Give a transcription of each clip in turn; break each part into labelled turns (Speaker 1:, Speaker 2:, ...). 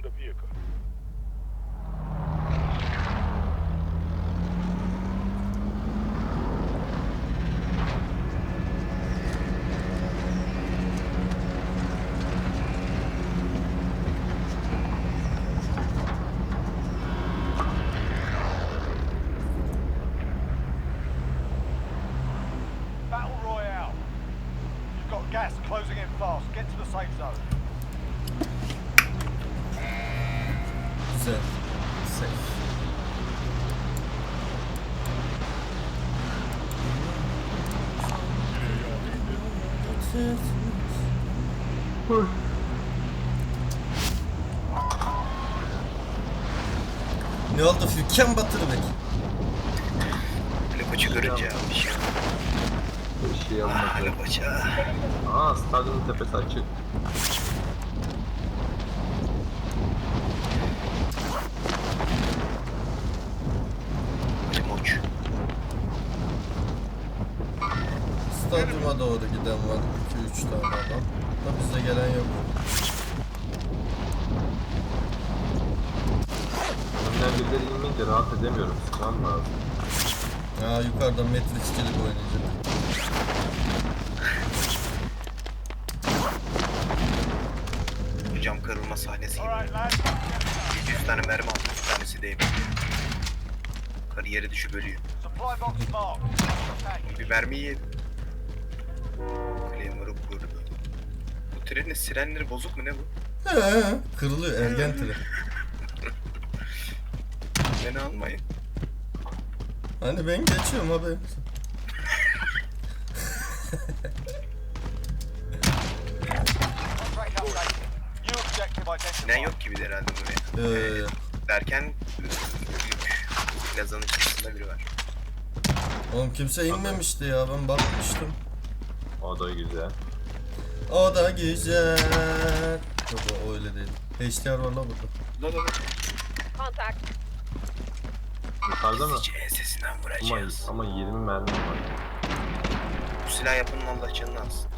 Speaker 1: the vehicle.
Speaker 2: Ne oldu Fülken batırdık.
Speaker 3: Lokoçu görünce almış. Bir şey,
Speaker 4: şey
Speaker 3: Ah
Speaker 4: yapmadı.
Speaker 3: Lokoça. Ah.
Speaker 4: Aa stadyumun tepesi açık.
Speaker 3: Limoç.
Speaker 2: Stadyuma doğru giden var 2-3 tane adam. Da bize gelen yok.
Speaker 4: İnmeyince rahat edemiyorum. Sıkmam lazım.
Speaker 2: Ya yukarıda Matrix'cilik oynayacak.
Speaker 3: Cam kırılma sahnesi gibi.
Speaker 5: All right, lads.
Speaker 3: 700 tane mermi aldı. Bir tanesi değmedi. Karı yere düşüp ölüyor. Bir mermi yedim. Claymore'u kurdu. Bu trenin sirenleri bozuk mu ne bu?
Speaker 2: He, kırılıyor ergen tren.
Speaker 3: Beni almayın.
Speaker 2: Hani ben geçiyorum abi.
Speaker 5: İdentified.
Speaker 3: yok gibi de herhalde buraya.
Speaker 2: Ee,
Speaker 3: Derken büyük plazanın içerisinde biri var.
Speaker 2: oğlum kimse inmemişti ya ben bakmıştım.
Speaker 4: O da güzel.
Speaker 2: O da güzel. Yok o öyle değil. HDR var la burada.
Speaker 3: La la la.
Speaker 6: Contact.
Speaker 4: Yukarıda mı?
Speaker 3: Ensesinden
Speaker 4: Ama,
Speaker 3: vuracağız.
Speaker 4: ama 20 mermi var.
Speaker 3: Bu silah yapanın Allah canını alsın.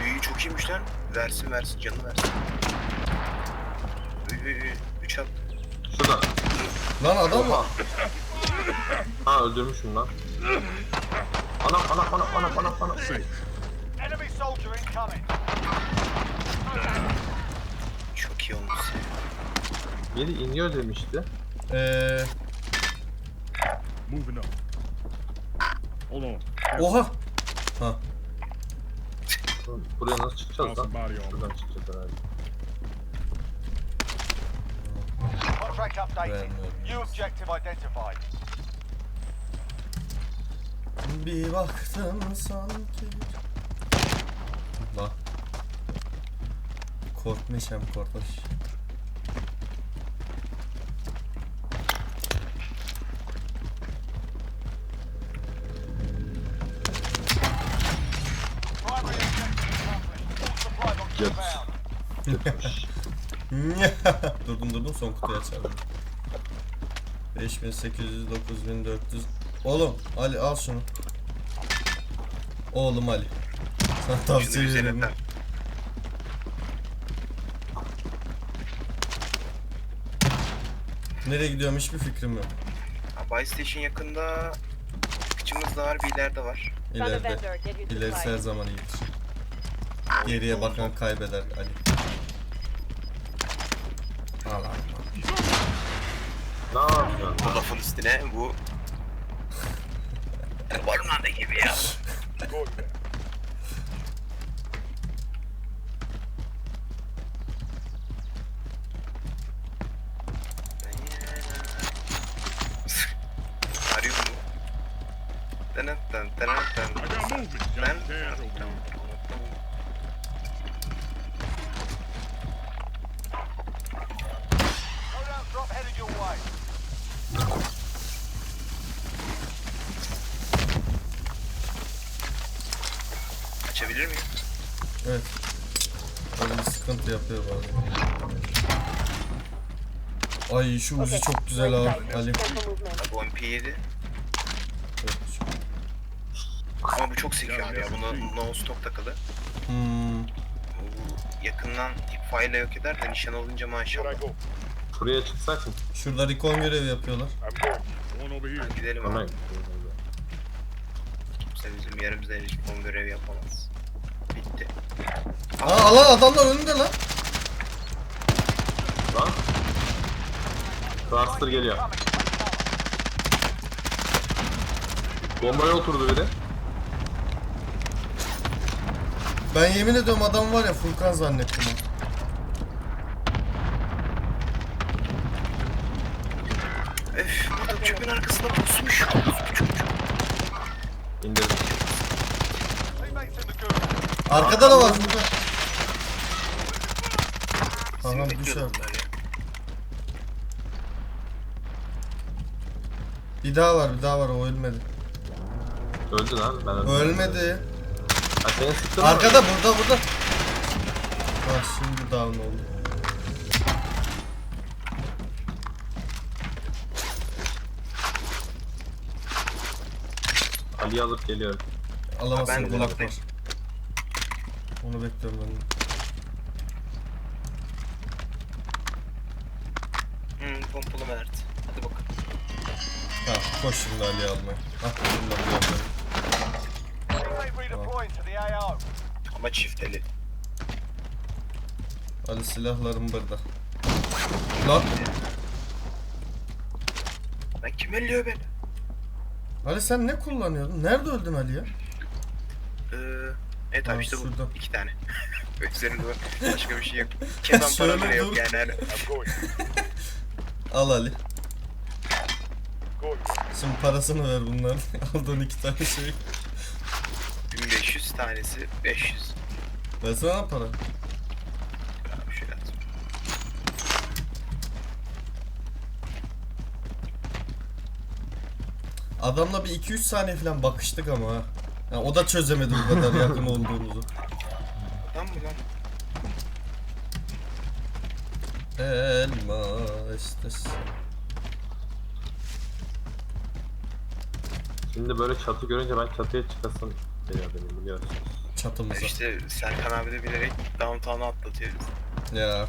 Speaker 3: Büyüğü çok iyiymiş lan. Versin versin canını versin. Üy, üy, üy. Üç at.
Speaker 4: Şurada.
Speaker 2: Lan adam mı?
Speaker 4: Oha. Ha öldürmüşüm lan. Ana ana ana ana ana ana.
Speaker 5: Enemy soldier incoming.
Speaker 3: Çok iyi olmuş.
Speaker 4: Biri iniyor demişti.
Speaker 2: Ee,
Speaker 1: Moving up. Hold on.
Speaker 2: oha. Ha.
Speaker 4: Buraya nasıl çıkacağız lan? Şuradan çıkacağız herhalde.
Speaker 5: Contract updated. New objective identified.
Speaker 2: Bir baktım sanki. La. Korkmuşum korkmuş. durdum durdum son kutuyu açalım. 5800 9400 Oğlum Ali al şunu. Oğlum Ali. Sana tavsiye ederim. Nereye gidiyorum hiçbir fikrim yok.
Speaker 3: Buy Station yakında çıkışımız da var bir ileride var.
Speaker 2: İleride. İlerisi her zaman iyidir. Geriye bakan kaybeder Ali.
Speaker 3: Üstüne bu Ormanda gibi ya.
Speaker 1: Go there.
Speaker 3: Arıyor mu? Tanan tan tanan tan.
Speaker 1: I got movement.
Speaker 3: Ben...
Speaker 1: Jump hands over here.
Speaker 5: Loadout drop headed your way.
Speaker 3: Açabilir miyim?
Speaker 2: Evet. Böyle bir sıkıntı yapıyor bazen. Ay şu uzi
Speaker 6: Okay,
Speaker 2: çok güzel abi. Ali.
Speaker 3: Bu MP7
Speaker 2: Evet, şu-
Speaker 3: ama bu çok sekiyor abi ya. Buna no stop takılı.
Speaker 2: Hmm.
Speaker 3: Bu yakından hipfire yok eder de nişan
Speaker 1: I
Speaker 3: maşallah.
Speaker 1: go.
Speaker 4: Şuraya çıksak mı?
Speaker 2: Şurada recon görevi yapıyorlar.
Speaker 3: Hadi gidelim abi. Kimse bizim yerimizde elektrikon görevi yapamaz.
Speaker 2: Aa lan adamlar önünde lan.
Speaker 4: Lan. Cluster geliyor. Bombaya oturdu biri.
Speaker 2: Ben yemin ediyorum adam var ya Furkan zannettim. ha.
Speaker 3: Öf çöpün arkasında pusmuş.
Speaker 4: İndirdim.
Speaker 2: Arkada da var Furkan.
Speaker 3: Seni
Speaker 2: Tamam
Speaker 3: bekliyor
Speaker 2: düşer.
Speaker 3: adamlar ya.
Speaker 2: Bir daha var bir daha var o ölmedi.
Speaker 4: Öldü lan. Ben öldüm.
Speaker 2: Ölmedi.
Speaker 4: Ha seni sıktın mı?
Speaker 2: Arkada burada burada. Ha şimdi down oldu.
Speaker 4: Ali'yi alıp geliyorum.
Speaker 2: Alamazsın
Speaker 3: Ben buradayım.
Speaker 2: Onu bekliyorum ben. de.
Speaker 3: Hmm, pompalı Mert. Hadi bakalım.
Speaker 2: Ha koş şimdi Ali'yi almaya.
Speaker 5: Teammate redeploying to the AO.
Speaker 3: Ama çifteli.
Speaker 2: Ali silahlarım burada. Lan
Speaker 3: Lan kim elliyor beni?
Speaker 2: Ali sen ne kullanıyordun? Nerede öldün Ali ya?
Speaker 3: Ee, evet
Speaker 2: Ha,
Speaker 3: abi işte bu.
Speaker 2: şurada.
Speaker 3: İki tane. Üzerinde var. Başka bir şey yok.
Speaker 2: Şöyle
Speaker 3: para bile yok yani.
Speaker 2: Al Ali. Şimdi parasını ver bunların. Aldığın iki tane şey.
Speaker 3: 1500 tanesi 500.
Speaker 2: Versene para.
Speaker 3: Abi şöyle at.
Speaker 2: Adamla bir 2-3 saniye falan bakıştık ama ha. Yani o da çözemedi bu kadar yakın olduğumuzu.
Speaker 3: Lan mı lan?
Speaker 2: Elma işte.
Speaker 4: Şimdi böyle çatı görünce ben çatıya çıkasım geliyor benim biliyorsunuz.
Speaker 2: Çatımıza.
Speaker 3: İşte Serkan abi de bilerek downtown'a atlatıyor bizi.
Speaker 2: Ya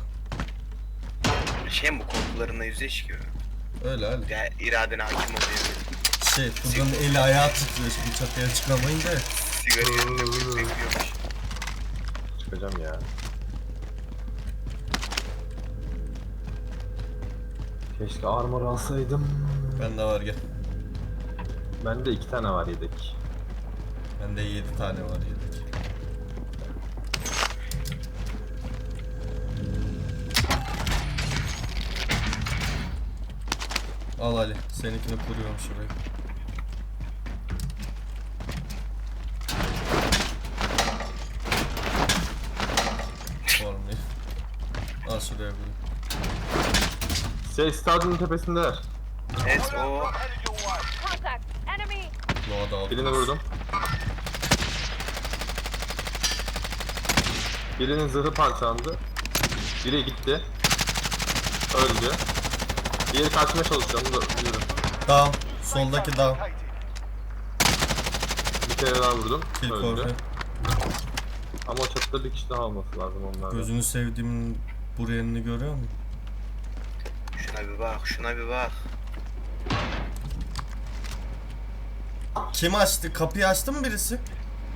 Speaker 3: Şey mi bu korkularınla yüzleş gibi.
Speaker 2: öyle Ali.
Speaker 3: Ya iradene hakim oluyor.
Speaker 2: Şey Furkan'ın eli ayağı titriyor şimdi çatıya çıkamayınca.
Speaker 3: Sigara yanında bekliyormuş.
Speaker 4: Çıkacağım ya. Keşke armor alsaydım.
Speaker 2: Bende var gel.
Speaker 4: Bende iki tane var yedek.
Speaker 2: Bende 7 tane var yedek. Al Ali. Seninkini kuruyorum şuraya. Olmuyor. Al şuraya koy.
Speaker 4: Şey stadyumun tepesindeler.
Speaker 3: Evet o
Speaker 5: Headed your way.
Speaker 6: Contact! Enemy!
Speaker 2: Aldım.
Speaker 4: Birini vurdum. Birinin zırhı parçalandı. Biri gitti. Öldü. Diğeri kaçmaya çalışıyor onu da biliyorum.
Speaker 2: Down. Soldaki down.
Speaker 4: Bir kere daha vurdum.
Speaker 2: Kill
Speaker 4: Öldü.
Speaker 2: korku.
Speaker 4: Ama o çatıda bir kişi daha olması lazım onlarda.
Speaker 2: Gözünü sevdiğimin burayını görüyor musun?
Speaker 3: Şuna bir bak şuna bir bak.
Speaker 2: Kim açtı? Kapıyı açtı mı birisi?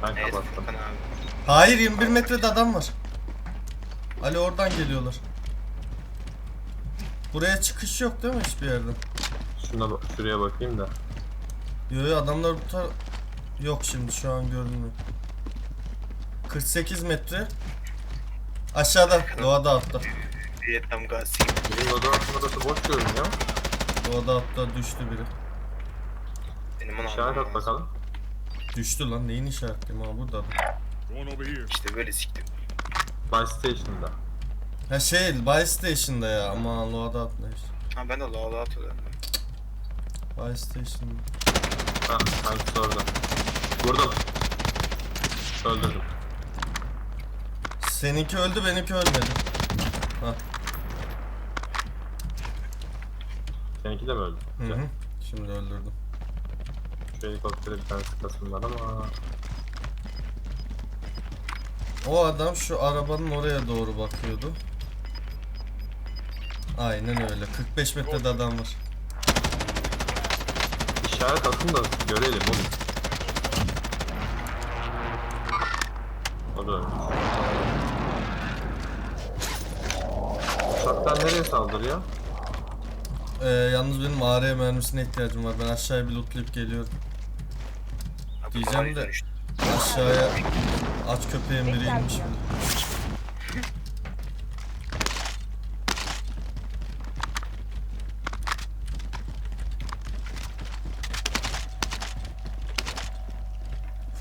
Speaker 4: Ben
Speaker 3: Evet
Speaker 4: kapattım.
Speaker 3: Furkan abi.
Speaker 2: Hayır 21 metrede adam var. Ali oradan geliyorlar. Buraya çıkış yok değil mi hiçbir yerden?
Speaker 4: Şuna bak- şuraya bakayım da.
Speaker 2: Yo yo adamlar bu tar... Yok şimdi şu an görünmüyor. 48 metre. Aşağıda. Doğada altta.
Speaker 3: Vietnam Gazi.
Speaker 4: Bizim loadout'un odası boş görünüyor.
Speaker 2: Doğada altta düştü biri.
Speaker 3: Benim onu
Speaker 4: İşaret at
Speaker 3: lazım.
Speaker 4: bakalım.
Speaker 2: Düştü lan neyin işaretliyim ha burada. adam.
Speaker 1: Going over here.
Speaker 3: İşte böyle siktim.
Speaker 4: Buy Station'da.
Speaker 2: Ha şey Buy Station'da ya ama altta işte.
Speaker 3: Ha ben de lağla atıyorum.
Speaker 2: Buy Station'da.
Speaker 4: Ha, hangisi orada? Vurdum. Öldürdüm.
Speaker 2: Seninki öldü benimki ölmedi. Ha.
Speaker 4: Seninki de mi öldü?
Speaker 2: Hı hı. Şimdi öldürdüm.
Speaker 4: Şu helikoptere bir tane sıkasım var ama...
Speaker 2: O adam şu arabanın oraya doğru bakıyordu. Aynen öyle. 45 metrede adam var.
Speaker 4: İşaret atın da görelim oğlum. O da öyle. Uçaktan nereye saldırıyor?
Speaker 2: Ee, yalnız benim AR mermisine ihtiyacım var. Ben aşağıya bir lootlayıp geliyorum. Diyeceğim de-. Aşağıya aç köpeğin biri inmiş bile.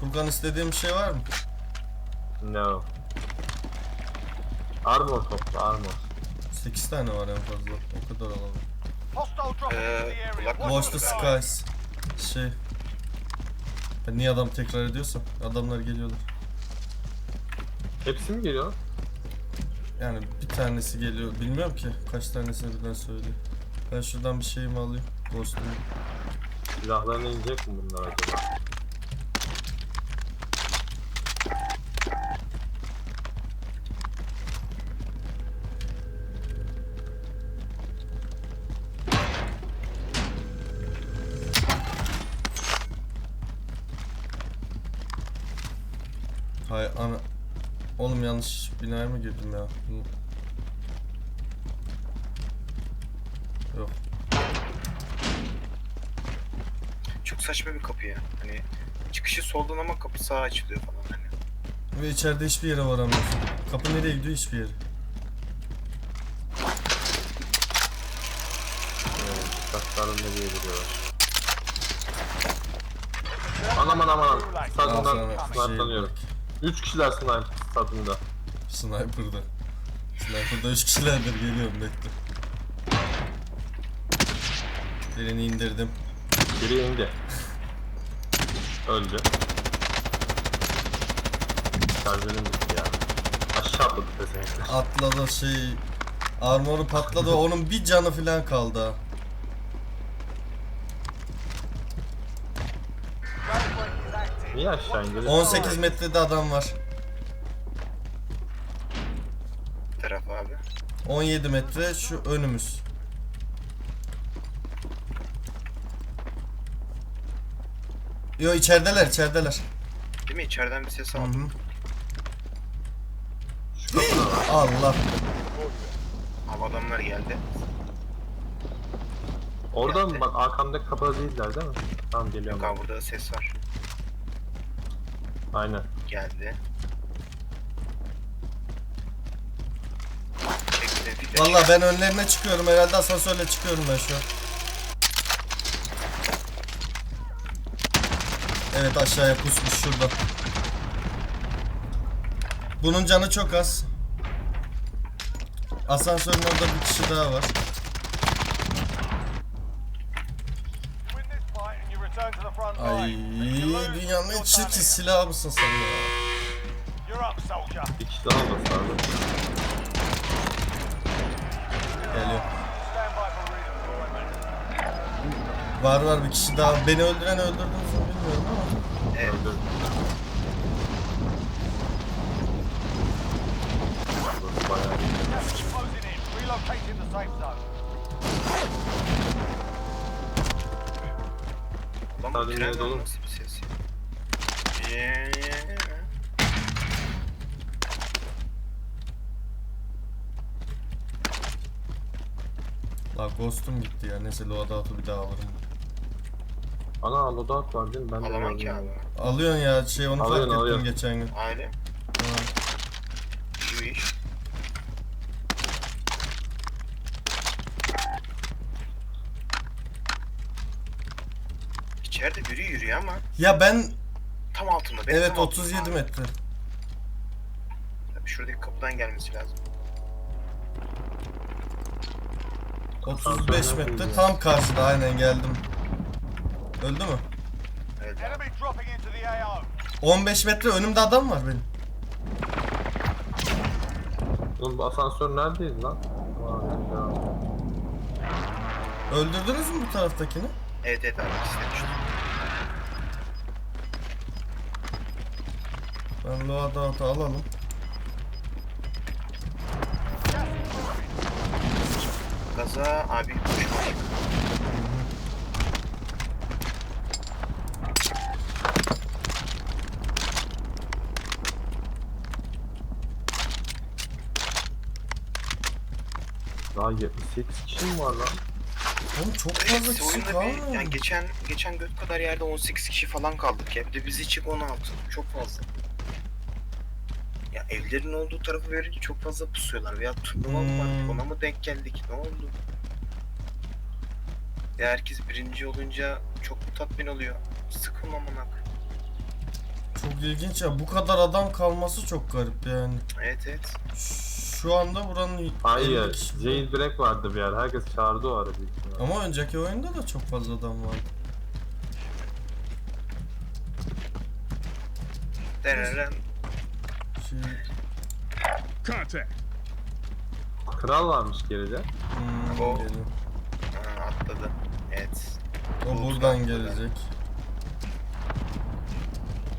Speaker 2: Furkan istediğim bir şey var mı?
Speaker 4: No. Armor topla armor.
Speaker 2: 8 tane var en fazla. O kadar alalım.
Speaker 3: Ee, kulak-
Speaker 2: Watch the skies. Şey. Ben niye adam tekrar ediyorsam? Adamlar geliyorlar.
Speaker 4: Hepsi mi geliyor?
Speaker 2: Yani bir tanesi geliyor. Bilmiyorum ki kaç tanesini birden söylüyor. Ben şuradan bir şeyimi alayım. Ghost'umu.
Speaker 4: Silahlarına inecek mi bunlar acaba?
Speaker 2: Hay ana. Oğlum yanlış binaya mı girdim ya? Hı. Yok.
Speaker 3: Çok saçma bir kapı ya. Hani çıkışı soldan ama kapı sağa açılıyor falan hani.
Speaker 2: Ve içeride hiçbir yere varamıyorsun. Kapı nereye gidiyor hiçbir yere.
Speaker 4: Evet, Uçakların nereye gidiyorlar? Anam anam anam.
Speaker 2: Al
Speaker 4: Stadından
Speaker 2: sana
Speaker 4: sniperlanıyorum. 3 kişiler sniper stadında.
Speaker 2: Sniper'da. Sniper'da 3 kişilerdir geliyorum bekle. Birini indirdim.
Speaker 4: Biri indi. Öldü. Şarjörüm bitti ya. Aşağı atladı pezevenkler.
Speaker 2: Atladı şey... Armoru patladı onun bir canı falan kaldı ha.
Speaker 4: Niye aşağı indiriyorsun?
Speaker 2: 18 metrede adam var.
Speaker 3: Taraf abi.
Speaker 2: 17 metre şu önümüz. Yo içerideler içerideler.
Speaker 3: Değil mi? İçeriden bir ses
Speaker 2: Hı
Speaker 3: aldım.
Speaker 2: hı. Allah.
Speaker 3: Abi adamlar geldi.
Speaker 4: Orada mı? Bak arkamdaki kapıda değiller değil mi? Tamam geliyorum.
Speaker 3: Yok abi burada da ses var.
Speaker 4: Aynen.
Speaker 3: Geldi. Çekti.
Speaker 2: Valla ben önlerine çıkıyorum herhalde asansörle çıkıyorum ben şu an. Evet aşağıya pusmuş şurada. Bunun canı çok az. Asansörün orada bir kişi daha var.
Speaker 5: Win this fight and you return to the front
Speaker 2: Ay
Speaker 5: line. If you lose,
Speaker 2: dünyanın en çirkin silahı mısın sen ya?
Speaker 4: Kişi daha olması lazım.
Speaker 2: Geliyor. Var var bir kişi daha. Beni öldüren öldürdünüz mü bilmiyorum ama.
Speaker 3: Evet.
Speaker 4: Öldü. Burası bayağı iyi.
Speaker 5: Closing in. Relocating the safe zone.
Speaker 3: Nasıl bir ses ya?
Speaker 2: La ghost'um gitti ya. Neyse loadout'u bir daha alırım.
Speaker 4: Ana loadout var değil mi? Ben de
Speaker 3: Alamam ki abi.
Speaker 2: Alıyorsun ya şey onu
Speaker 4: Alıyorsun,
Speaker 2: fark ettim
Speaker 4: alıyorsun.
Speaker 2: geçen gün.
Speaker 3: Aile.
Speaker 2: Ha.
Speaker 3: İyi iş. İçeride biri yürüyor ama
Speaker 2: Ya ben
Speaker 3: tam altında. Benim
Speaker 2: evet
Speaker 3: tam altımda
Speaker 2: 37
Speaker 3: abi.
Speaker 2: metre.
Speaker 3: Tabii şuradaki kapıdan gelmesi lazım.
Speaker 2: 35 metre tam karşıda aynen geldim. Öldü mü?
Speaker 3: Evet. abi.
Speaker 5: Enemy dropping into the AO.
Speaker 2: 15 metre önümde adam var benim.
Speaker 4: Oğlum bu asansör neredeyiz lan? Vay ya.
Speaker 2: Öldürdünüz mü bu taraftakini?
Speaker 3: Evet evet abi ikisi
Speaker 2: Ben loa dağıtı alalım.
Speaker 3: Gaza abi.
Speaker 4: Daha 78 kişi mi var lan?
Speaker 2: Oğlum çok fazla
Speaker 3: Eksi
Speaker 2: kişi
Speaker 3: oyunda
Speaker 2: kaldı.
Speaker 3: yani geçen geçen göt kadar yerde 18 kişi falan kaldık ya. Bir de biz için 16. Çok fazla. Evlerin olduğu tarafı verince çok fazla pusuyorlar. Veya turnuva mı var?
Speaker 2: Hmm.
Speaker 3: Ona mı denk geldik? Ne oldu? Ya herkes birinci olunca çok mu tatmin oluyor? Sıkılmamak.
Speaker 2: Çok ilginç ya. Bu kadar adam kalması çok garip yani.
Speaker 3: Evet evet.
Speaker 2: Şu anda buranın 50
Speaker 4: Hayır.
Speaker 2: kişi-
Speaker 4: Jailbreak vardı bir yer. Herkes çağırdı o ara büyük ihtimalle.
Speaker 2: Ama önceki oyunda da çok fazla adam vardı.
Speaker 3: Dereren.
Speaker 1: Contact.
Speaker 4: Kral varmış geride.
Speaker 2: hmm,
Speaker 3: O-
Speaker 2: geliyor.
Speaker 3: Ha, atladı. Evet.
Speaker 2: O
Speaker 3: Bu
Speaker 2: buradan gelecek.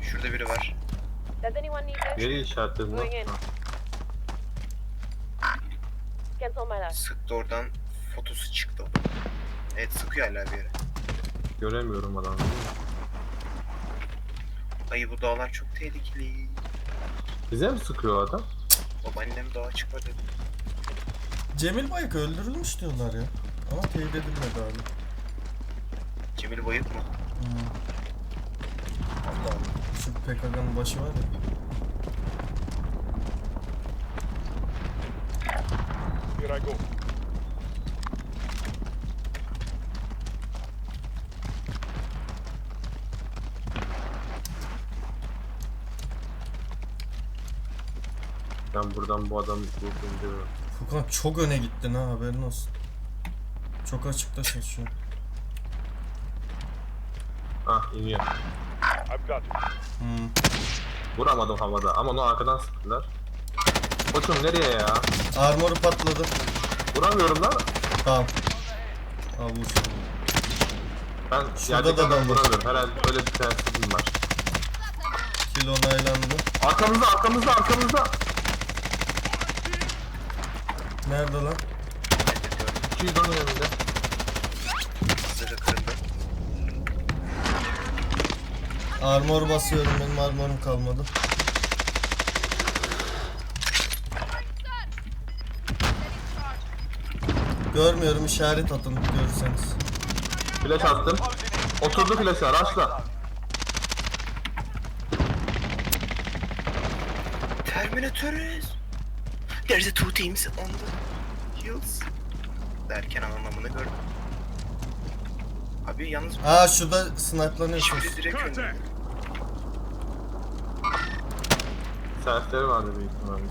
Speaker 3: Şurada biri var.
Speaker 6: Does anyone need this?
Speaker 4: Nereye işaretledin lan?
Speaker 6: Going in. Cancel my last.
Speaker 3: Sıktı oradan. Fotosu çıktı. Evet sıkıyor hala bir yere.
Speaker 4: Göremiyorum adamı.
Speaker 3: Ay bu dağlar çok tehlikeli.
Speaker 4: Bize mi sıkıyor adam?
Speaker 3: Babaannem dağa çıkma dedi.
Speaker 2: Cemil Bayık öldürülmüş diyorlar ya. Ama teyit edilmedi abi.
Speaker 3: Cemil Bayık mı?
Speaker 2: Hmm.
Speaker 3: Allah Allah.
Speaker 2: Şu PKK'nın başı var ya.
Speaker 1: Here I go.
Speaker 4: Ben buradan bu adamı buldum diyorum.
Speaker 2: Furkan çok öne gittin ha haberin olsun. Çok şu an.
Speaker 4: Ah iniyor.
Speaker 1: I've got you.
Speaker 2: Hmm.
Speaker 4: Vuramadım havada ama onu arkadan sıktılar. Koçum nereye ya?
Speaker 2: Armoru patladı.
Speaker 4: Vuramıyorum lan.
Speaker 2: Tamam. Al vur.
Speaker 4: Ben
Speaker 2: Şurada
Speaker 4: yerdeki
Speaker 2: da adam var.
Speaker 4: vuramıyorum. Herhalde öyle bir tensizliğim var.
Speaker 2: Kill onaylandı.
Speaker 4: Arkamızda arkamızda arkamızda.
Speaker 2: Nerede lan?
Speaker 3: Ben de diyorum
Speaker 4: 200 onun önünde.
Speaker 3: zırhı kırıldı.
Speaker 2: Armor basıyorum benim armorum kalmadı. Görmüyorum işaret atın görürseniz.
Speaker 4: Flash attım. Oturdu flash'a raşla.
Speaker 3: Terminatörüz. There's a two teams on the hills. Derken anlamını gördüm. Abi yalnız
Speaker 2: Aa şurada snipe'lanıyorsunuz.
Speaker 3: şimdi direkt önde.
Speaker 4: Serfleri vardı büyük ihtimalle.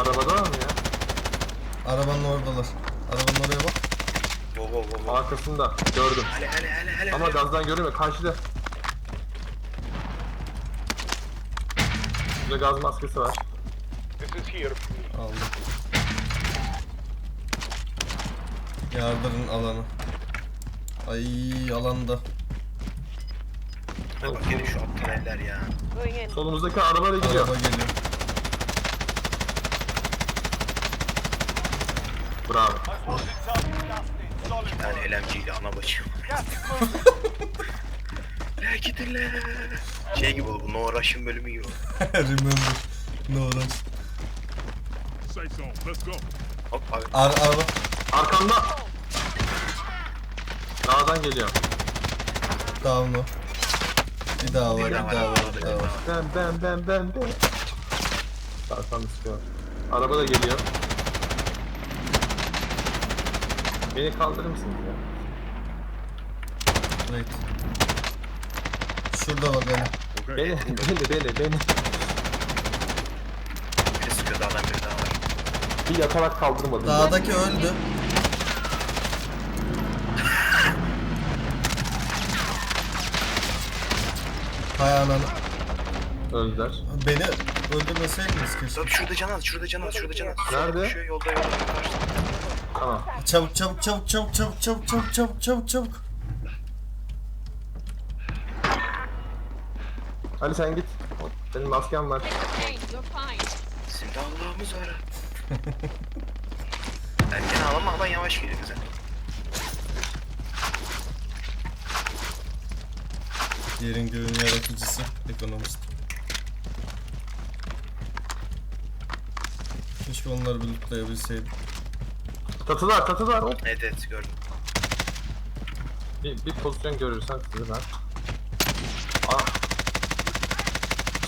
Speaker 4: Arabada mı ya?
Speaker 2: Arabanın oradalar. Arabanın oraya bak.
Speaker 3: Wo wo wo wo.
Speaker 4: Arkasında. Gördüm.
Speaker 3: Hele hele hele hele.
Speaker 4: Ama gazdan göremiyor. Karşıda. Burada gaz maskesi var.
Speaker 1: This is here.
Speaker 2: Aldım. Yardırın alanı. Ay alanda.
Speaker 3: Bak yine şu aptal eller ya.
Speaker 6: Going in.
Speaker 4: Solumuzdaki araba da gidiyor.
Speaker 2: Araba geliyor.
Speaker 4: Bravo.
Speaker 3: Bir tane. LMG ile ana bacım.
Speaker 5: Gas is moving.
Speaker 3: La gidin la. Şey gibi oldu bu No Russian bölümü gibi. oldu.
Speaker 2: Remember. No rush.
Speaker 1: Safe zone. Let's go.
Speaker 3: Hop abi.
Speaker 2: Ar araba.
Speaker 4: Arkamda. Dağdan geliyor.
Speaker 2: Down o. Bir daha var,
Speaker 3: Bir daha var, bir daha
Speaker 2: var.
Speaker 4: Ben ben ben ben ben. Arkamda sıkıyor. Araba da geliyor. Beni kaldırır mısınız ya?
Speaker 2: Right. Şurada bak.
Speaker 1: Okay.
Speaker 4: Beni, beni, beni, beni.
Speaker 3: Biri sıkıyor dağdan biri daha var.
Speaker 4: Bir yatarak kaldırmadım.
Speaker 2: Dağdaki öldü. Hay ananı.
Speaker 4: Öldüler.
Speaker 2: Beni öldürmeseydiniz keşke.
Speaker 3: Abi şurada can az, şurada can az, şurada can. Şurada
Speaker 4: Nerede?
Speaker 3: koşuyor, yolda yolda karşıda.
Speaker 4: Tamam.
Speaker 2: Çabuk çabuk çabuk çabuk çabuk çabuk çabuk çabuk çabuk çabuk.
Speaker 4: Ali sen git. Benim maskem var.
Speaker 6: Hey, you're fine.
Speaker 3: Allah'ımız var. Erken ağlama alan yavaş geliyor güzel.
Speaker 2: Yerin göğün yaratıcısı, ekonomist. Keşke onları bir lootlayabilseydim.
Speaker 4: Çatılar çatılar hop.
Speaker 3: Evet evet gördüm.
Speaker 4: Bir, bir pozisyon görürsen sizi ben. Aa.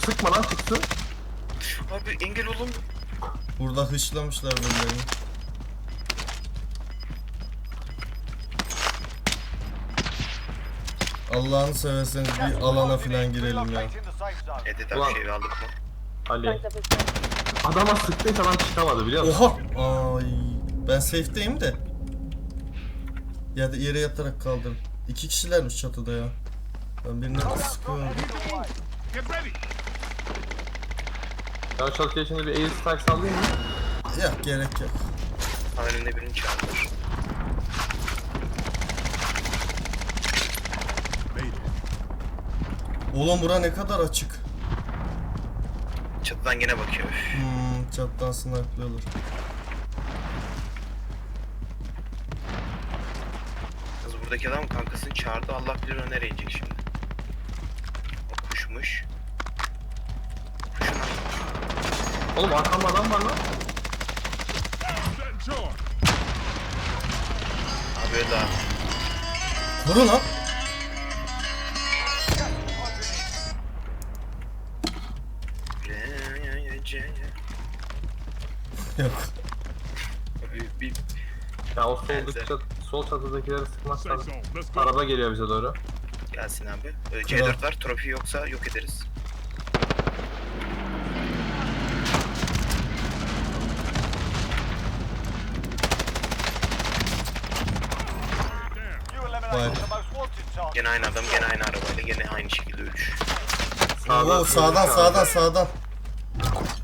Speaker 4: Sıkma lan çıksın.
Speaker 3: Abi engel olun.
Speaker 2: Burada hışlamışlar birilerini. Allah'ını severseniz bir alana falan girelim ya.
Speaker 3: Evet
Speaker 4: Ulan.
Speaker 3: abi şey aldık mı?
Speaker 4: Ali. Adama sıktıysa lan çıkamadı biliyor musun?
Speaker 2: Oha! Ay, ben safe'deyim de. Ya da yere yatarak kaldım. İki kişilermiş çatıda ya. Ben birine sıkıyorum.
Speaker 1: Get ready.
Speaker 4: Ben çalıkaya şimdi bir air strike sallayayım mı?
Speaker 2: Ya gerek yok.
Speaker 3: Ha, önümde birini
Speaker 1: it.
Speaker 2: Oğlum bura ne kadar açık.
Speaker 3: Çatıdan gene bakıyor.
Speaker 2: Hmm, çattan snipe'lıyorlar.
Speaker 3: Kız buradaki adam kankasını çağırdı. Allah bilir o nereye inecek şimdi.
Speaker 4: Oğlum arkamda adam var lan.
Speaker 3: Abi daha.
Speaker 2: Vurun lan. Yok.
Speaker 3: Bir, bir
Speaker 4: Ya o soldaki çat, sol çatıdakileri sıkmazsan araba geliyor bize doğru.
Speaker 3: gelsin abi. Ee, C4 var. Trofi yoksa yok ederiz.
Speaker 1: Down.
Speaker 5: You eliminated
Speaker 2: Vay.
Speaker 5: the most wanted target.
Speaker 3: Gene aynı adam, gene aynı arabayla, gene aynı şekilde ölüş.
Speaker 2: Oo, sağdan sağdan sağdan.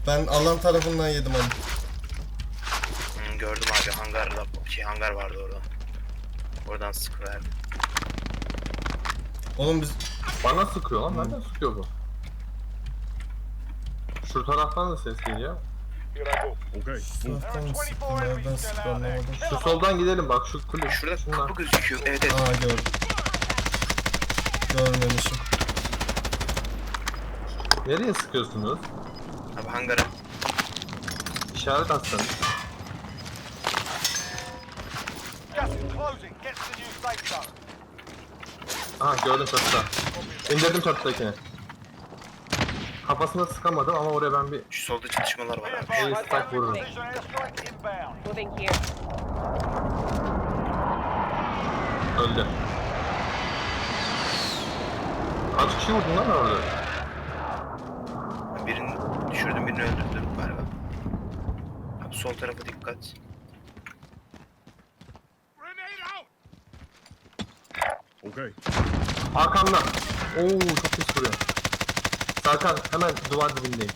Speaker 2: Ben alan tarafından yedim onu.
Speaker 3: Hmm, gördüm abi hangarda şey hangar vardı orada. Oradan sıkıverdi.
Speaker 2: Oğlum biz
Speaker 4: Bana sıkıyor lan. Nereden sıkıyor bu? Şu taraftan da ses geliyor.
Speaker 1: Here I go. Okay.
Speaker 2: Taraftan mı anlamadım.
Speaker 4: Şu soldan gidelim bak şu kule.
Speaker 3: Şurada
Speaker 4: Şunlar.
Speaker 3: kapı gözüküyor. Evet evet.
Speaker 2: Aa gördüm. Görmemişim.
Speaker 4: Nereye sıkıyorsunuz?
Speaker 3: Abi hangara.
Speaker 4: İşaret atsanız. Aha gördüm çatıda. İndirdim çatıdakini. Kafasına sıkamadım ama oraya ben bir
Speaker 3: Şu solda çatışmalar var abi.
Speaker 4: Air strike vururum.
Speaker 6: Moving here.
Speaker 4: öldü. Kaç kişi vurdun lan orada?
Speaker 3: Birini düşürdüm birini öldürdüm galiba. Abi sol tarafa dikkat.
Speaker 1: Okay.
Speaker 4: Arkamda. Oo çok pis vuruyor. Serkan hemen duvar dibindeyim.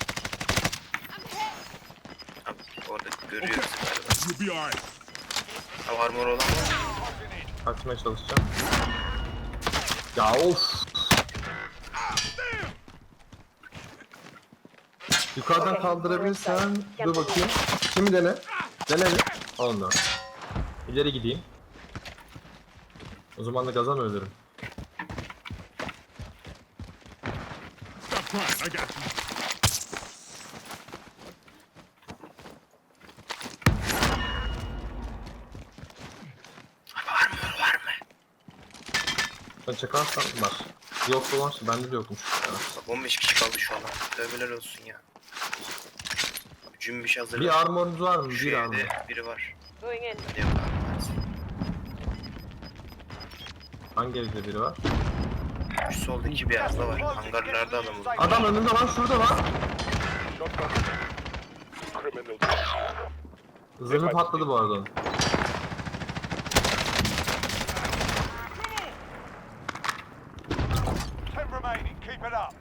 Speaker 3: Abi orada görüyoruz galiba.
Speaker 1: Be alright.
Speaker 3: Abi armor olan var.
Speaker 4: Kaçmaya çalışacağım. Ya of. Yukarıdan kaldırabilirsen dur bakayım. Şimdi dene. Dene bir. Oldu. İleri gideyim. O zaman da gaza mı ölürüm?
Speaker 1: Stop crying. I got you.
Speaker 3: Abi armor var mı?
Speaker 4: Ben çakarsam var. Yok olan şey bende de yokmuş. Ya.
Speaker 3: Bak 15 kişi kaldı şu an. Tövbeler olsun ya. Cümbüş hazır.
Speaker 4: Bir armorunuz var mı?
Speaker 3: Şu
Speaker 4: Bir armor.
Speaker 3: evde biri var.
Speaker 6: Going in.
Speaker 3: Bende yok abi maalesef.
Speaker 4: Hangi evde biri var?
Speaker 3: Şu soldaki beyazda var. Hangarlarda adam oldu.
Speaker 4: Adam önünde lan şurada lan.
Speaker 1: Shotgun. Criminal.
Speaker 4: Zırhı patladı bu arada. onun.
Speaker 5: Ten remaining. Keep it up.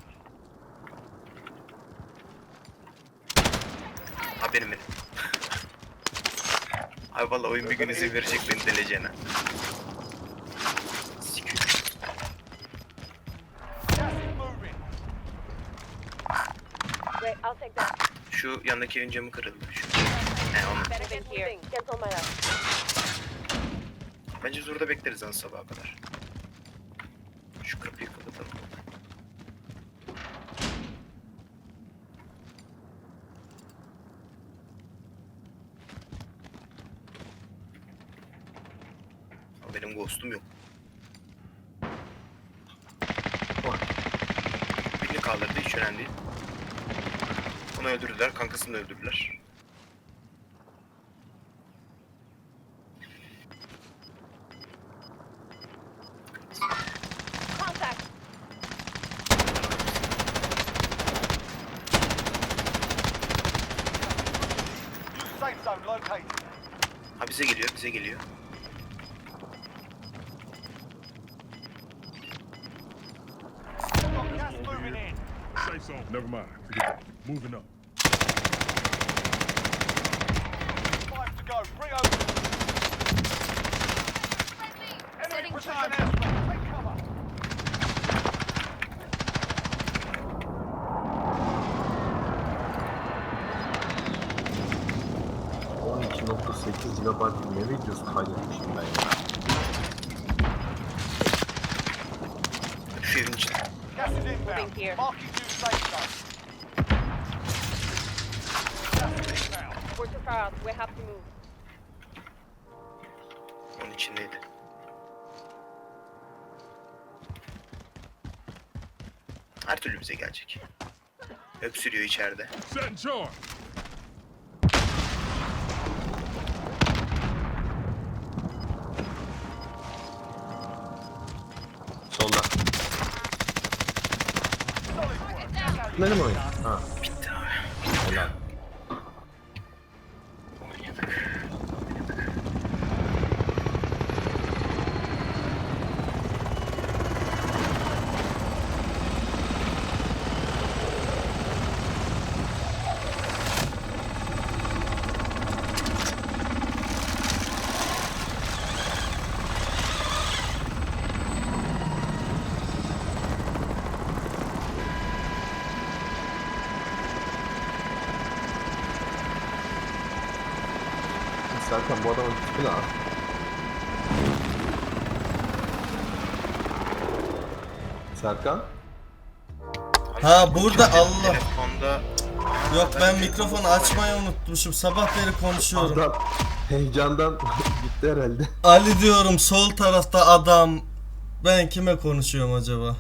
Speaker 3: Ha benim benim. Ay valla oyun bir gün izin verecek beni deleceğine.
Speaker 6: I'll take that.
Speaker 3: Şu yandaki evin camı kırıldı. Şu. He
Speaker 6: here. Cancel my last.
Speaker 3: Bence biz burada bekleriz lan sabaha kadar. Şu kapıyı kapatalım. Ama Benim ghost'um yok.
Speaker 4: Var.
Speaker 3: Birini kaldırdı hiç önemli değil. Onu öldürdüler, kankasını da öldürdüler.
Speaker 6: Contact.
Speaker 5: New safe zone located.
Speaker 3: Ha bize geliyor, bize geliyor.
Speaker 5: Got gas moving in.
Speaker 1: Safe zone. Never mind. Forget that. Moving up.
Speaker 5: Five to go. Bring over. Enemy precision airstrike. Take cover.
Speaker 4: 12.8 GB ne videosu kaydetmişim ben ya.
Speaker 3: Şu evin içinde.
Speaker 5: Gas is inbound.
Speaker 6: Here.
Speaker 5: Marking new safe zone. Gas is inbound.
Speaker 6: We're too far out. We have to move.
Speaker 3: Onun içindeydi. Her türlü bize gelecek. Öksürüyor içeride.
Speaker 1: Set charge.
Speaker 4: Serkan bu adamın tipi ne abi? Serkan?
Speaker 2: Ha burada Allah.
Speaker 3: Telefonda...
Speaker 2: Yok ben mikrofonu açmayı unutmuşum. Sabah beri konuşuyorum.
Speaker 4: Adam heyecandan gitti herhalde.
Speaker 2: Ali diyorum sol tarafta adam. Ben kime konuşuyorum acaba?